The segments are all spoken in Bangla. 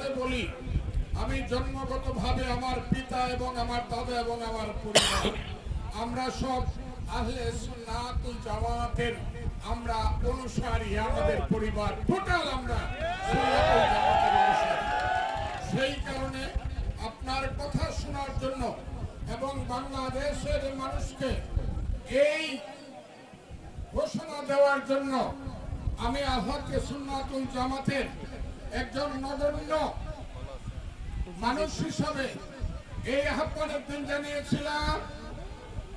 পদে বলি, আমি জন্মগতভাবে আমার পিতা এবং আমার দাদা এবং আমার পরিবার। আমরা সব আহলে সুন্নাতুল জামাতের আমরা অনুসারী, আমাদের পরিবার। টোটাল আমরা সেই কারণে আপনার কথা শোনার জন্য এবং বাংলাদেশের মানুষকে এই ঘোষণা দেওয়ার জন্য আমি আহ্বাদকে সুন্নাতুল জামাতের একজন নগণ্য মানুষ হিসাবে এই আহ্বানের দিন জানিয়েছিলাম,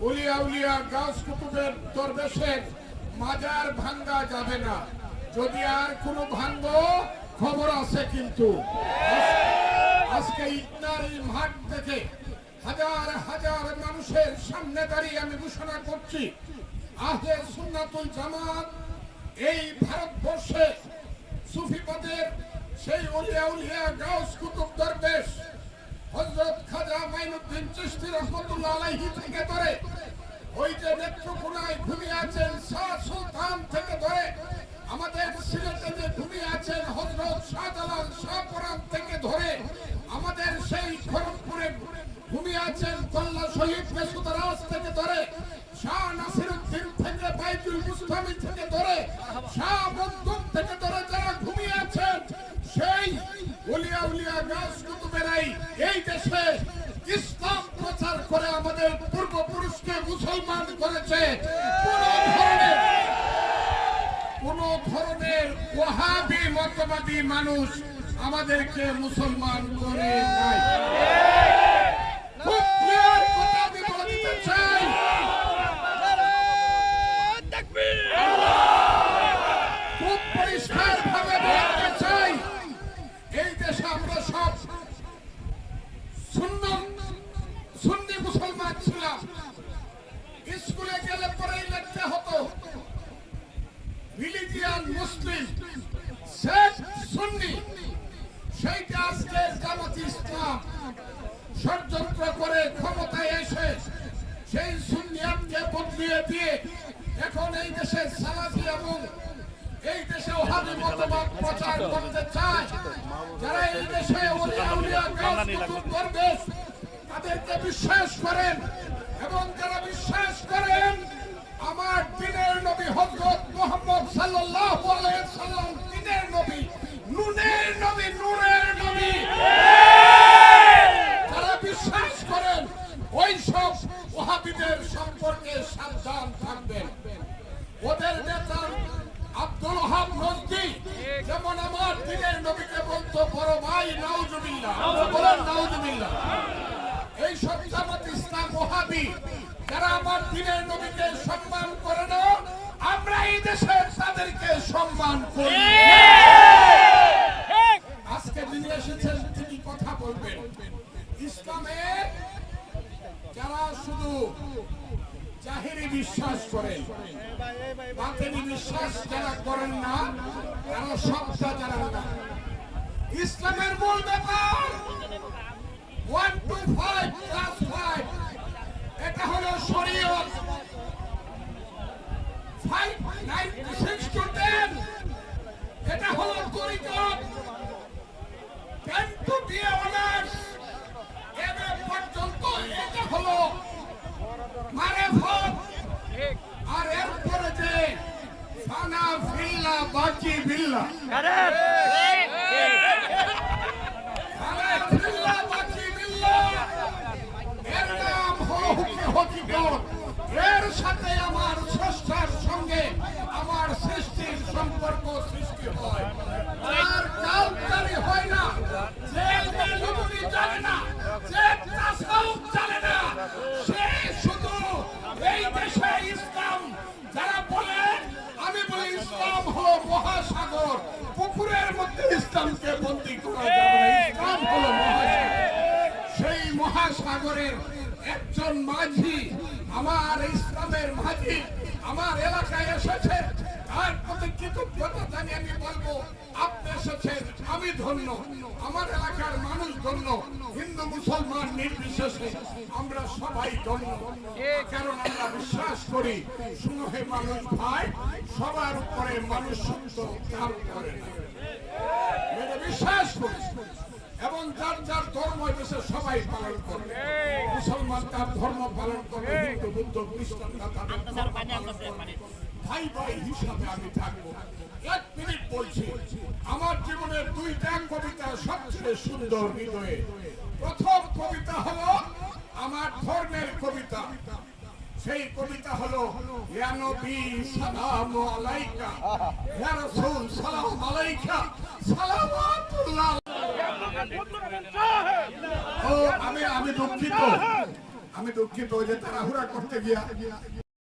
উলিয়া উলিয়া গাছ কুতুবের দরবেশের মাজার ভাঙ্গা যাবে না। যদি আর কোনো ভাঙ্গ, খবর আছে কিন্তু। আজকে ইটনারি মাঠ থেকে হাজার হাজার মানুষের সামনে দাঁড়িয়ে আমি ঘোষণা করছি, আহলে সুন্নাতুল জামাত এই ভারতবর্ষে সুফিপদের সেই উলিয়া উলিয়া গাউস কুতুব দরবেশ হযরত খাজা মাইনুদ্দিন চিশতি রহমাতুল্লাহ আলাইহি থেকে ধরে। ওই যে নেত্রকোনায় ঘুমিয়ে আছেন, শাহ সুলতান থেকে ধরে। আমাদের সিলেটে যে ঘুমিয়ে আছেন হযরত শাহজালাল শাহপরান থেকে ধরে। আমাদের সেই খড়গপুরে ঘুমিয়ে আছেন কল্লা শহীদ মেসুদারাজ থেকে ধরে। শাহ নাসিরুদ্দিন থেকে বাইতুল মুস্তামি থেকে ধরে। শাহ মখদুম থেকে ধরে যারা ঘুমিয়ে আছেন সেই উলিয়া উলিয়া গাছ কুতুবেরাই এই দেশে ইসলাম প্রচার করে আমাদের পূর্বপুরুষকে মুসলমান করেছে। কোন ধরনের কোন ধরনের ওয়াহাবি মতবাদী মানুষ আমাদেরকে মুসলমান করে নাই। ষড়যন্ত্র করে ক্ষমতায় এসে সেই সুনিয়ামকে বদলিয়ে দিয়ে এখন এই দেশে সালাফি এবং এই দেশে ওহাবি মতবাদ প্রচার করতে চায়। যারা এই দেশে করবে, তাদেরকে বিশ্বাস করেন এবং যারা বিশ্বাস করেন আমার দিনের নবী হযরত মুহাম্মদ সাল্লাল্লাহু আলাইহি সাল্লাম দিনের নবী নুনের নবী নূরের নবী যারা বিশ্বাস করেন ওই সব ওহাবিদের সম্পর্কে সাবধান থাকবেন। ওদের নেতা আব্দুল হাব নজদি যেমন আমার দিনের নবীকে বলতো, বড় ভাই, নাউজুবিল্লাহ। এই সব জামাত ইসলাম ওহাবি যারা আমার দিনের নবীকে সম্মান করে না আমরা এই দেশে তাদেরকে সম্মান করি। যারা শুধু জাহিরি বিশ্বাস করেন, বাতিনি বিশ্বাস যারা করেন না, তারা সবটা জানেন না। ইসলামের মূল ব্যাপার one two five class five এটা হলো শরীয়ত। ফাইভ নাইন યાલા બાકી মহাসাগরের একজন মাঝি আমার ইসলামের মাঝি আমার এলাকায় এসেছে। তার প্রতি কৃতজ্ঞতা জানিয়ে আমি বলব, আপনি এসেছেন, আমি ধন্য। আমার এলাকার মানুষ ধন্য। হিন্দু, মুসলমান নির্বিশেষে আমরা সবাই ধন্য। কারণ আমরা বিশ্বাস করি শুনো মানুষ ভাই, সবার উপরে মানুষ সত্য, কার করে না। বিশ্বাস করি। সবাই পালন করে। মুসলমান তার ধর্ম পালন করে হিন্দু বুদ্ধ ধর্ম করে। ভাই ভাই হিসাবে আমি থাকব। এক মিনিট বলছি আমার জীবনের দুইটা কবিতা সবচেয়ে সুন্দর হৃদয়ে। প্রথম কবিতা হলো আমার ধর্মের কবিতা। সেই কবিতা হলো ইয়া নবী সালাম আলাইকা ইয়া রাসূল সালাম আলাইকা সালাওয়াতুল্লাহ ও আমি আমি দুঃখিত। আমি দুঃখিত যে যে তাড়াহুড়া করতে গিয়া